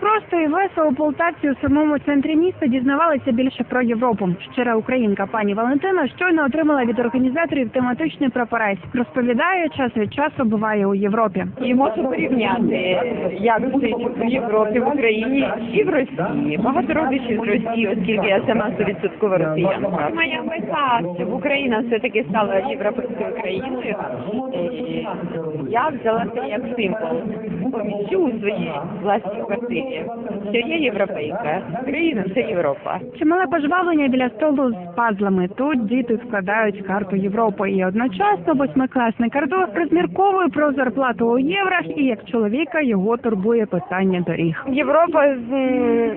Просто і весело полтавці у самому центрі міста дізнавалися більше про Європу. Щира українка пані Валентина щойно отримала від організаторів тематичний прапорець. Розповідає, час від часу буває у Європі. І можу порівняти, як жить в Європі, в Україні і в Росії. Багато родичів з Росії, оскільки я сама 100% росіянка. Моя мета, щоб Україна все-таки стала європейською країною. Я взяла це як символ. Поміщу у своїй власній квартирі. Що є європейка. Україна це Європа. Чимале пожвавлення біля столу з пазлами. Тут діти складають карту Європи і одночасно восьмикласний Кардо розмірковує про зарплату у єврах і як чоловіка його турбує питання доріг. Европа, м,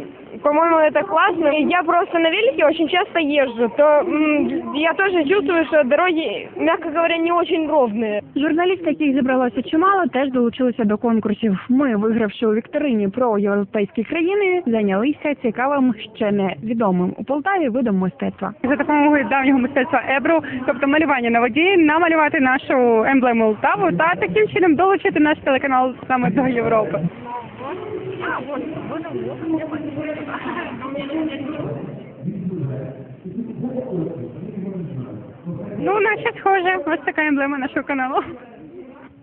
по-моему, это классно. Я просто на велике очень часто езжу, то м, я тоже чувствую, что дороги, мягко говоря, не очень ровные. Журналістів, яких зібралося чимало, теж долучилися до конкурсів. Ми, вигравши у вікторині про європейські країни, зайнялися цікавим ще не відомим у Полтаві видом мистецтва. за допомогою давнього мистецтва ебру, тобто малювання на воді, намалювати нашу емблему Лтаву та таким чином долучити наш телеканал саме до Європи. Ну, наче схоже, ось така емблема нашого каналу.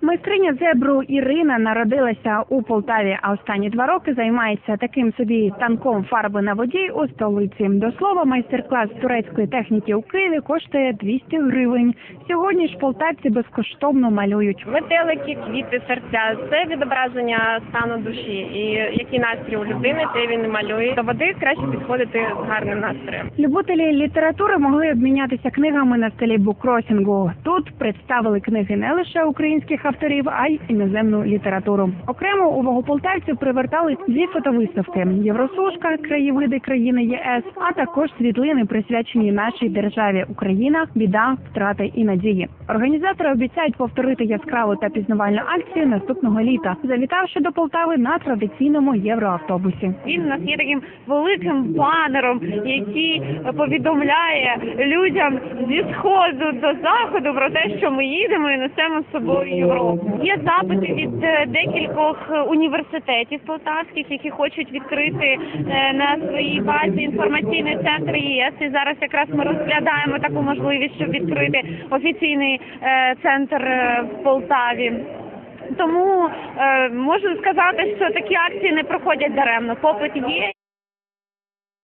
Майстриня зебру Ірина народилася у Полтаві, а останні два роки займається таким собі танком фарби на воді у столиці. До слова, майстер-клас турецької техніки у Києві коштує 200 гривень. Сьогодні ж полтавці безкоштовно малюють. Метелики, квіти, серця це відображення стану душі. І який настрій у людини, те він і малює. До води краще підходити з гарним настроєм. Любителі літератури могли обмінятися книгами на столі буккросінгу. Тут представили книги не лише українських авторів, а й іноземну літературу. Окремо увагу полтавців привертали дві фотовиставки: Євросушка, краєвиди країни ЄС, а також світлини, присвячені нашій державі Україна, біда, втрати і надії. Організатори обіцяють повторити яскраву та пізнавальну акцію наступного літа, завітавши до Полтави на традиційному євроавтобусі. Він у нас є таким великим банером, який повідомляє людям зі сходу до заходу про те, що ми їдемо і несемо з собою Європу. Є запити від е, декількох е, університетів полтавських, які хочуть відкрити е, на своїй базі інформаційний центр ЄС. І зараз якраз ми розглядаємо таку можливість, щоб відкрити офіційний центр в Полтаві. Тому можу сказати, що такі акції не проходять даремно. Попит є.